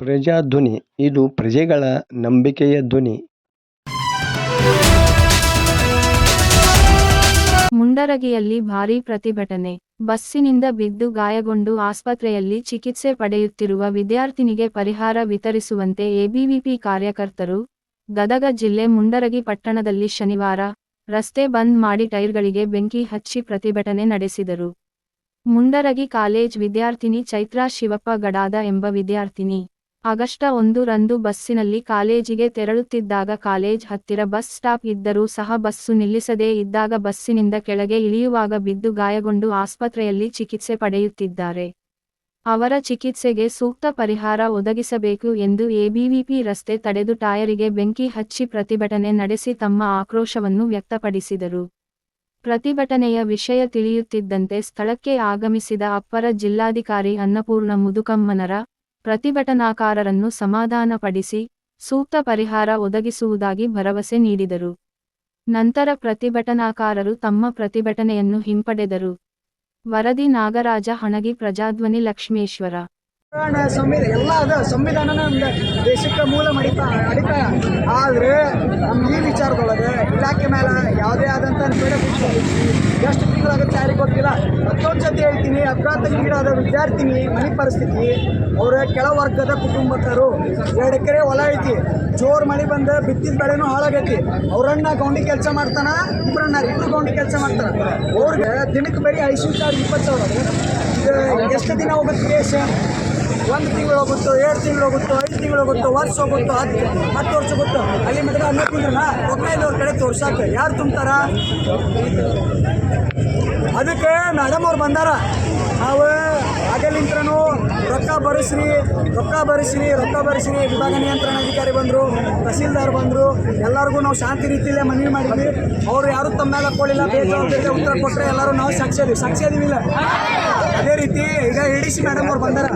ಪ್ರಜಾಧ್ವನಿ, ಇದು ಪ್ರಜೆಗಳ ನಂಬಿಕೆಯ ಧ್ವನಿ. ಮುಂಡರಗಿಯಲ್ಲಿ ಭಾರೀ ಪ್ರತಿಭಟನೆ. ಬಸ್ಸಿನಿಂದ ಬಿದ್ದು ಗಾಯಗೊಂಡು ಆಸ್ಪತ್ರೆಯಲ್ಲಿ ಚಿಕಿತ್ಸೆ ಪಡೆಯುತ್ತಿರುವ ವಿದ್ಯಾರ್ಥಿನಿಗೆ ಪರಿಹಾರ ವಿತರಿಸುವಂತೆ ಎಬಿವಿಪಿ ಕಾರ್ಯಕರ್ತರು, ಗದಗ ಜಿಲ್ಲೆ ಮುಂಡರಗಿ ಪಟ್ಟಣದಲ್ಲಿ ಶನಿವಾರ ರಸ್ತೆ ಬಂದ್ ಮಾಡಿ ಟೈರ್ಗಳಿಗೆ ಬೆಂಕಿ ಹಚ್ಚಿ ಪ್ರತಿಭಟನೆ ನಡೆಸಿದರು. ಮುಂಡರಗಿ ಕಾಲೇಜ್ ವಿದ್ಯಾರ್ಥಿನಿ ಚೈತ್ರಾ ಶಿವಪ್ಪ ಗಡಾದ ಎಂಬ ವಿದ್ಯಾರ್ಥಿನಿ ಆಗಷ್ಟ ಒಂದು ರಂದು ಬಸ್ಸಿನಲ್ಲಿ ಕಾಲೇಜಿಗೆ ತೆರಳುತ್ತಿದ್ದಾಗ ಕಾಲೇಜ್ ಹತ್ತಿರ ಬಸ್ ಸ್ಟಾಪ್ ಇದ್ದರೂ ಸಹ ಬಸ್ಸು ನಿಲ್ಲಿಸದೇ ಇದ್ದಾಗ ಬಸ್ಸಿನಿಂದ ಕೆಳಗೆ ಇಳಿಯುವಾಗ ಬಿದ್ದು ಗಾಯಗೊಂಡು ಆಸ್ಪತ್ರೆಯಲ್ಲಿ ಚಿಕಿತ್ಸೆ ಪಡೆಯುತ್ತಿದ್ದಾರೆ. ಅವರ ಚಿಕಿತ್ಸೆಗೆ ಸೂಕ್ತ ಪರಿಹಾರ ಒದಗಿಸಬೇಕು ಎಂದು ಎಬಿವಿಪಿ ರಸ್ತೆ ತಡೆದು ಟಾಯರಿಗೆ ಬೆಂಕಿ ಹಚ್ಚಿ ಪ್ರತಿಭಟನೆ ನಡೆಸಿ ತಮ್ಮ ಆಕ್ರೋಶವನ್ನು ವ್ಯಕ್ತಪಡಿಸಿದರು. ಪ್ರತಿಭಟನೆಯ ವಿಷಯ ತಿಳಿಯುತ್ತಿದ್ದಂತೆ ಸ್ಥಳಕ್ಕೆ ಆಗಮಿಸಿದ ಅಪ್ಪರ ಜಿಲ್ಲಾಧಿಕಾರಿ ಅನ್ನಪೂರ್ಣ ಮುದುಕಮ್ಮನರ ಪ್ರತಿಭಟನಾಕಾರರನ್ನು ಸಮಾಧಾನಪಡಿಸಿ ಸೂಕ್ತ ಪರಿಹಾರ ಒದಗಿಸುವುದಾಗಿ ಭರವಸೆ ನೀಡಿದರು. ನಂತರ ಪ್ರತಿಭಟನಾಕಾರರು ತಮ್ಮ ಪ್ರತಿಭಟನೆಯನ್ನು ಹಿಂಪಡೆದರು. ವರದಿ ನಾಗರಾಜ ಹಣಗಿ ಪ್ರಜಾಧ್ವನಿ ಲಕ್ಷ್ಮೇಶ್ವರ. ಸಂವಿಧಾನ ಎಲ್ಲ ಅದ ಸಂವಿಧಾನನ ದೇಶಕ್ಕೆ ಮೂಲ ಮಡಿತ ಆದರೆ ನಮ್ಮ ಈ ವಿಚಾರದೊಳಗೆ ಇಲಾಖೆ ಮೇಲೆ ಯಾವುದೇ ಆದಂಥ ಬೇರೆ ಎಷ್ಟು ತಿಂಗಳಾಗುತ್ತೆ ಯಾರಿಗೆ ಗೊತ್ತಿಲ್ಲ ಮತ್ತೊಂದು ಹೇಳ್ತೀನಿ ಅಪಘಾತಕ್ಕೀಡಾದ ವಿದ್ಯಾರ್ಥಿನಿ, ಮನೆ ಪರಿಸ್ಥಿತಿ, ಅವರ ಕೆಳವರ್ಗದ ಕುಟುಂಬಸ್ಥರು ಎರಡು ಎಕರೆ ಹೊಲ ಐತಿ, ಜೋರು ಮಳೆ ಬಂದ ಬಿತ್ತಿದ ಬೆಳೆನೂ ಹಾಳಾಗೈತಿ. ಅವ್ರನ್ನ ಗೌಂಡಿ ಕೆಲಸ ಮಾಡ್ತಾನ ಇಬ್ಬರನ್ನ ಇಬ್ರು ಗೌಂಡಿ ಕೆಲಸ ಮಾಡ್ತಾರ. ಅವ್ರಿಗೆ ದಿನಕ್ಕೆ ಬರೀ ಐದು ಸಾವಿರ ಇಪ್ಪತ್ತು ಸಾವಿರ ಎಷ್ಟು ದಿನ ಹೋಗುತ್ತೆ ದೇಶ ಒಂದು ತಿಂಗಳು ಹೋಗುತ್ತೋ, ಎರಡು ತಿಂಗಳು ಹೋಗುತ್ತೋ, ಐದು ತಿಂಗಳು ಹೋಗುತ್ತೋ, ವರ್ಷ ಹೋಗುತ್ತೋ, ಹತ್ತು ಹತ್ತು ವರ್ಷ ಹೋಗುತ್ತೋ? ಅಲ್ಲಿ ಮಟ್ಟ ಅನ್ನೋ ತಿಂಗಳನ್ನ ಒಬ್ಬೈದವ್ರ ಕಡೆ ತೋರ್ಸಾಕ. ಯಾರು ತುಂಬ್ತಾರ? ಅದಕ್ಕೆ ಮೇಡಮ್ ಅವ್ರು ಬಂದಾರ. ನಾವು ಆಗಲಿಂತ್ರನು ರೊಕ್ಕ ಭರಿಸ್ರಿ ರೊಕ್ಕ ಭರಿಸ್ರಿ ರೊಕ್ಕ ಭರಿಸ್ರಿ. ವಿಭಾಗ ನಿಯಂತ್ರಣ ಅಧಿಕಾರಿ ಬಂದರು, ತಹಸೀಲ್ದಾರ್ ಬಂದರು. ಎಲ್ಲರಿಗೂ ನಾವು ಶಾಂತಿ ರೀತಿಯಲ್ಲೇ ಮನವಿ ಮಾಡಿದ್ವಿ. ಅವರು ಯಾರು ತಮ್ಮ ಮೇಲೆ ಹಾಕೊಳ್ಳಿಲ್ಲ ಬೇಜವಾಬ್ದಾರಿ ಉತ್ತರ ಕೊಟ್ಟರೆ ಎಲ್ಲರೂ ನಾವು ಸಾಕ್ಷಿ ಅದೀವಿ. ಸಾಕ್ಷಿ ಅದೀವಿಲ್ಲ. ಅದೇ ರೀತಿ ಈಗ ಇ ಡಿ ಸಿ ಮೇಡಮ್ ಅವ್ರು ಬಂದಾರ.